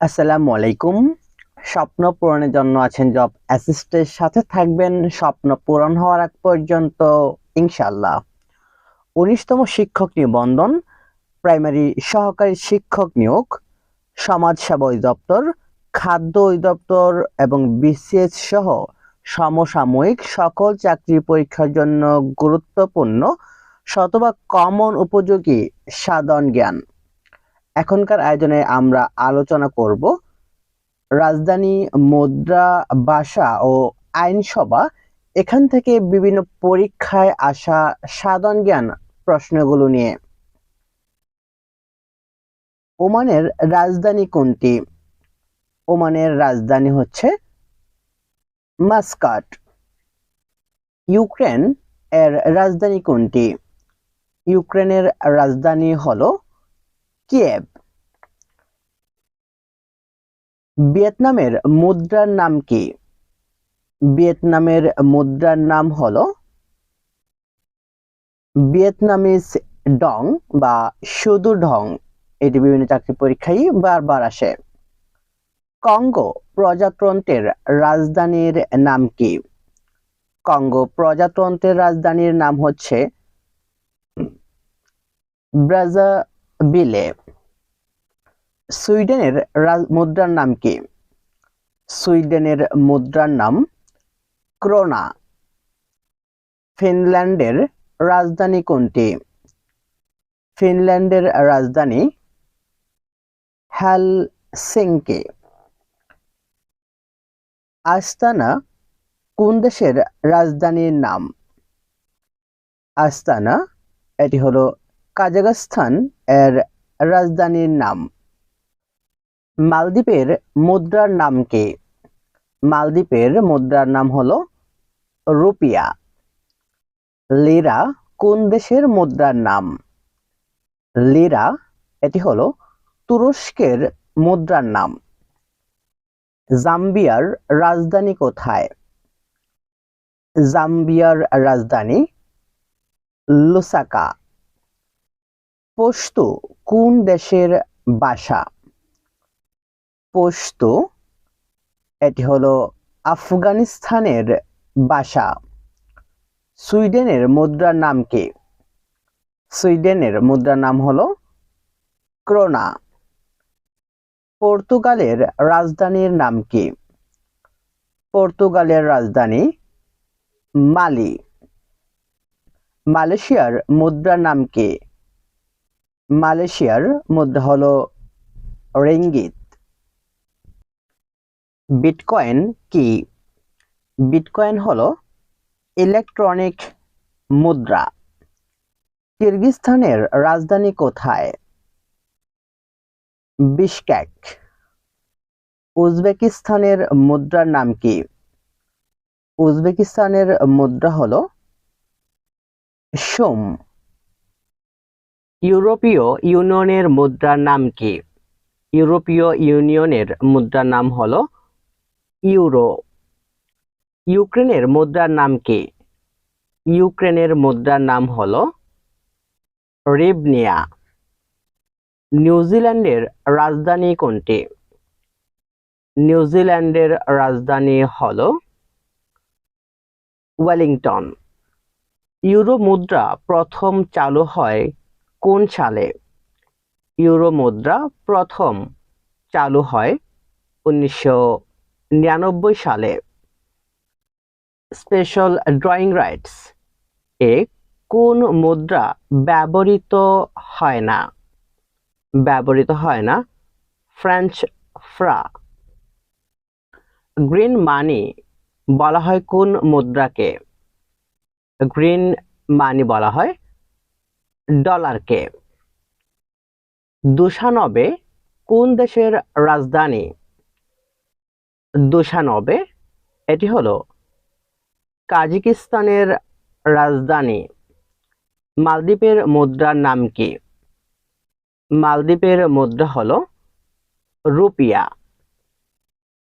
আসসালামু আলাইকুম। স্বপ্ন পূরণের জন্য আছেন জব অ্যাসিস্টের সাথে থাকবেন। স্বপ্ন পূরণ হওয়ার আগ পর্যন্ত ইনশাল্লাহ উনিশতম শিক্ষক নিবন্ধন প্রাইমারি সহকারী শিক্ষক নিয়োগ সমাজসেবা অধিদপ্তর, খাদ্য অধিদপ্তর এবং বিসিএস সহ সমসাময়িক সকল চাকরি পরীক্ষার জন্য গুরুত্বপূর্ণ শতভাগ কমন উপযোগী সাধারণ জ্ঞান। এখনকার আয়োজনে আমরা আলোচনা করব রাজধানী মুদ্রা ভাষা ও আইনসভা। এখান থেকে বিভিন্ন পরীক্ষায় আসা সাধারণ জ্ঞান প্রশ্নগুলো নিয়ে। ওমানের রাজধানী কোনটি? ওমানের রাজধানী হচ্ছে মাস্কাট। ইউক্রেন এর রাজধানী কোনটি? ইউক্রেনের রাজধানী হলো কিয়েভ। ভিয়েতনামের মুদ্রার নাম কি? ভিয়েতনামের মুদ্রার নাম হলো ভিয়েতনামিজ ডং বা শুধু ঢং। এটি বিভিন্ন চাকরি পরীক্ষায় বারবার আসে। কঙ্গো প্রজাতন্ত্রের রাজধানীর নাম কি? কঙ্গো প্রজাতন্ত্রের রাজধানীর নাম হচ্ছে ব্রাজাবিলে সুইডেনের মুদ্রার নাম কি? সুইডেনের মুদ্রার নাম ক্রোনা। ফিনল্যান্ডের রাজধানী কোনটি? ফিনল্যান্ডের রাজধানী হেলসিঙ্কি। আস্তানা কোন দেশের রাজধানীর নাম? আস্তানা, এটি হলো কাজাখস্তান এর রাজধানীর নাম। মালদ্বীপের মুদ্রার নাম কি? মালদ্বীপের মুদ্রার নাম হলো রুপিয়া। লিরা কোন দেশের মুদ্রার নাম? লিরা, এটি হলো তুরস্কের মুদ্রার নাম। জাম্বিয়ার রাজধানী কোথায়? জাম্বিয়ার রাজধানী লুসাকা। পশতু কোন দেশের ভাষা? পশতু এটি হলো আফগানিস্তানের ভাষা। সুইডেনের মুদ্রার নাম কি? সুইডেনের মুদ্রার নাম হলো ক্রোনা। পর্তুগালের রাজধানীর নাম কি? পর্তুগালের রাজধানী মালি। মালয়েশিয়ার মুদ্রার নাম কি? মালয়েশিয়ার মুদ্রা হলো রিঙ্গিত। বিটকয়েন কি? বিটকয়েন হল ইলেকট্রনিক মুদ্রা। কিরগিজস্তানের রাজধানী কোথায়? বিশকেক। উজবেকিস্তানের মুদ্রার নাম কি? উজবেকিস্তানের মুদ্রা হলো সোম। ইউরোপীয় ইউনিয়নের মুদ্রার নাম কি? ইউরোপীয় ইউনিয়নের মুদ্রার নাম হল ইউরো। ইউক্রেনের মুদ্রার নাম কি? ইউক্রেনের মুদ্রার নাম হলো রিবনিয়া। নিউজিল্যান্ডের রাজধানী কোনটি? নিউজিল্যান্ডের রাজধানী হল ওয়েলিংটন। ইউরো মুদ্রা প্রথম চালু হয় কোন সালে ইউরো মুদ্রা প্রথম চালু হয়? উনিশশো নিরানব্বই সালে। স্পেশাল ড্রয়িং রাইটস এ কোন মুদ্রা ব্যবহৃত হয় না? ব্যবহৃত হয় না। ফ্রেঞ্চ ফ্রা গ্রিন মানি বলা হয় কোন মুদ্রাকে? গ্রিন মানি বলা হয় ডলারকে দুশানবে কোন দেশের রাজধানী? দুশানবে এটি হলো কাজাকিস্তানের রাজধানী। মালদ্বীপের মুদ্রার নাম কি? মালদ্বীপের মুদ্রা হলো রুপিয়া।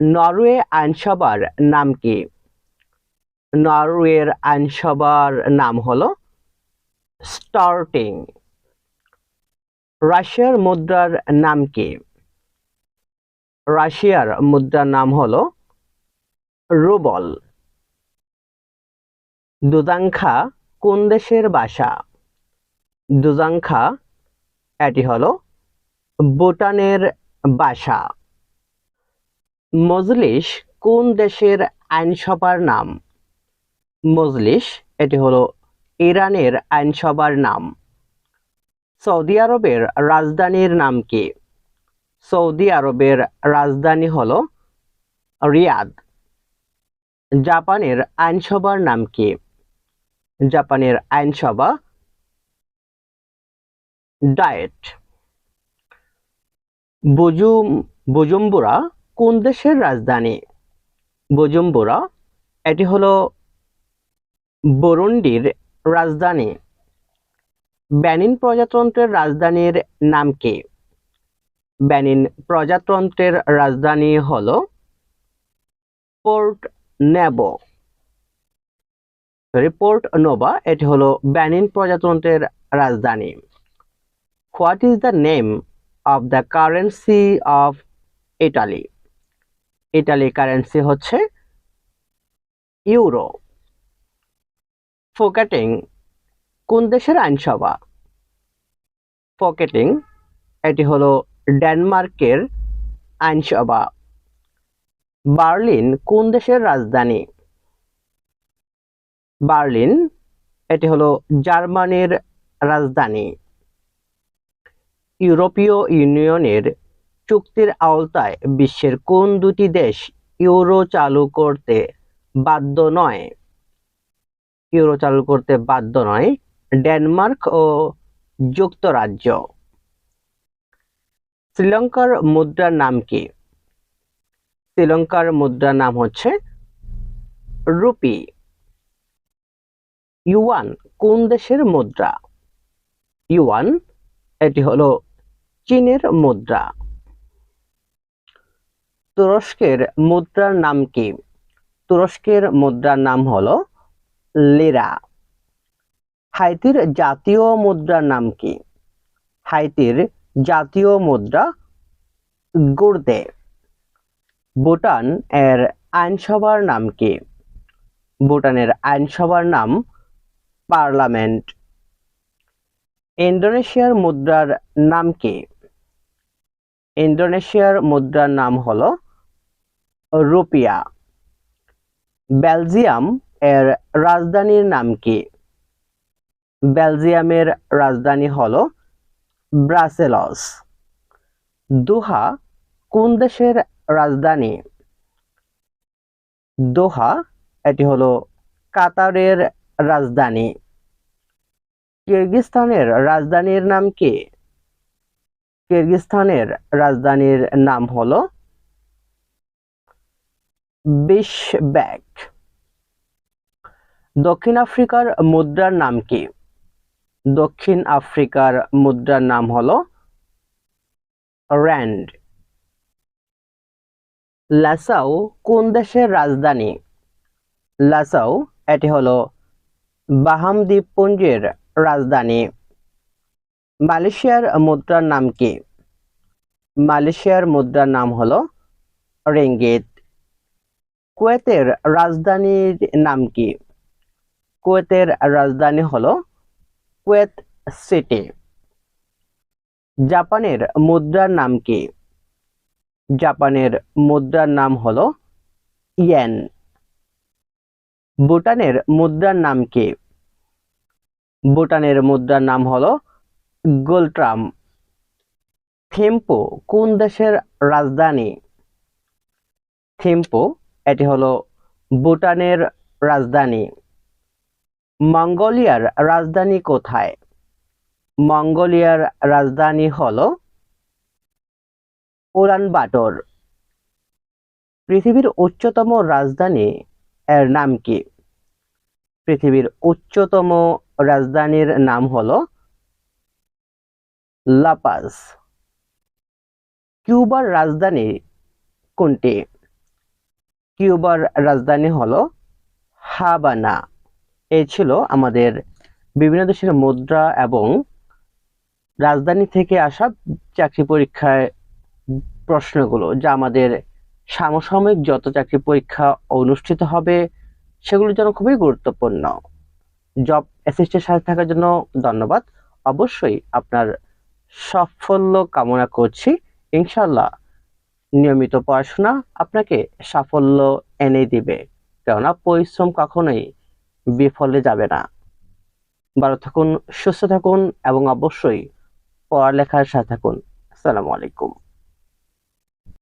নরওয়ে আইনসভার নাম কি? নরওয়ের আইনসভার নাম হলো স্টার্টিং রাশিয়ার মুদ্রার নাম কি? রাশিয়ার মুদ্রার নাম হলো রুবল। দুজাংখা কোন দেশের ভাষা? দুজাংখা এটি হলো ভুটানের ভাষা। মজলিস কোন দেশের আইনসভার নাম? মজলিস, এটি হলো ইরানের আইনসভার নাম। সৌদি আরবের রাজধানীর নাম কি? সৌদি আরবের রাজধানী হল রিয়াদ। জাপানের আইনসভার নাম কি? জাপানের আইনসভা ডায়েট। বুজুম বুজুম্বুরা কোন দেশের রাজধানী? বুজুম্বুরা, এটি হলো বরুন্ডির রাজধানী। বেনিন প্রজাতন্ত্রের রাজধানীর নাম কি? বেনিন প্রজাতন্ত্রের রাজধানী হল পোর্ট নেব। সরি পোর্ট নোভা এটি হলো বেনিন প্রজাতন্ত্রের রাজধানী। What is the name of the currency of Italy Italy currency হচ্ছে ইউরো। ফোকেটিং কোন দেশের আইনসভা? ফোকেটিং এটি হলো ডেনমার্কের আইনসভা। বার্লিন, কোন দেশের রাজধানী? বার্লিন, এটি হলো জার্মানির রাজধানী। ইউরোপীয় ইউনিয়নের চুক্তির আওতায় বিশ্বের কোন দুটি দেশ ইউরো চালু করতে বাধ্য নয়? ইউরো চালু করতে বাধ্য নয়, ডেনমার্ক ও যুক্তরাজ্য। শ্রীলঙ্কার মুদ্রার নাম কি? শ্রীলঙ্কার মুদ্রার নাম হচ্ছে রুপি। ইউয়ান কোন দেশের মুদ্রা? ইউয়ান, এটি হলো চীনের মুদ্রা। তুরস্কের মুদ্রার নাম কি? তুরস্কের মুদ্রার নাম হলো লিরা। হাইতির জাতীয় মুদ্রার নাম কি? হাইতির জাতীয় মুদ্রা গুর্দে। ভুটান এর আইনসভার নাম কি? ভুটানের আইনসভার নাম পার্লামেন্ট। ইন্দোনেশিয়ার মুদ্রার নাম কি? ইন্দোনেশিয়ার মুদ্রার নাম হলো রুপিয়া। বেলজিয়াম এর রাজধানীর নাম কি? বেলজিয়ামের রাজধানী হলো ব্রাসেলস। দোহা কোন দেশের রাজধানী? দোহা, এটি হলো কাতারের রাজধানী। কিরগিজস্তানের রাজধানীর নাম কি? কিরগিজস্তানের রাজধানীর নাম হলো বিশব্যাক। দক্ষিণ আফ্রিকার মুদ্রার নাম কি? দক্ষিণ আফ্রিকার মুদ্রার নাম হলো র্যান্ড। লাসাও কোন দেশের রাজধানী? লাসাও, এটি হলো বাহাম দ্বীপপুঞ্জের রাজধানী। মালয়েশিয়ার মুদ্রার নাম কি? মালয়েশিয়ার মুদ্রার নাম হল রেঙ্গিত। কুয়েতের রাজধানীর নাম কি? কুয়েতের রাজধানী হলো কুয়েত সিটি। জাপানের মুদ্রার নাম কি? জাপানের মুদ্রার নাম হলো ইয়েন। ভুটানের মুদ্রার নাম কি? ভুটানের মুদ্রার নাম হলো গোলট্রাম। থিম্পু কোন দেশের রাজধানী? থিম্পু, এটি হলো ভুটানের রাজধানী। মঙ্গোলিয়ার রাজধানী কোথায়? মঙ্গোলিয়ার রাজধানী হল উলানবাটর পৃথিবীর উচ্চতম রাজধানী এর নাম কি? পৃথিবীর উচ্চতম রাজধানীর নাম হল লাপাস। কিউবার রাজধানী কোনটি? কিউবার রাজধানী হল হাবানা। এই ছিল আমাদের বিভিন্ন দেশের মুদ্রা এবং রাজধানী থেকে আসা চাকরি পরীক্ষায় প্রশ্নগুলো, যা আমাদের সমসাময়িক যত চাকরি পরীক্ষা অনুষ্ঠিত হবে, সেগুলোর জন্য খুবই গুরুত্বপূর্ণ। জব অ্যাসিস্টের সাথে থাকার জন্য ধন্যবাদ। অবশ্যই আপনার সাফল্য কামনা করছি। ইনশাল্লাহ নিয়মিত পড়াশোনা আপনাকে সাফল্য এনে দিবে। কেননা পরিশ্রম কখনোই বিফলে যাবে না। ভালো থাকুন সুস্থ থাকুন এবং অবশ্যই পড়ালেখার সাথে থাকুন। আসসালামু আলাইকুম।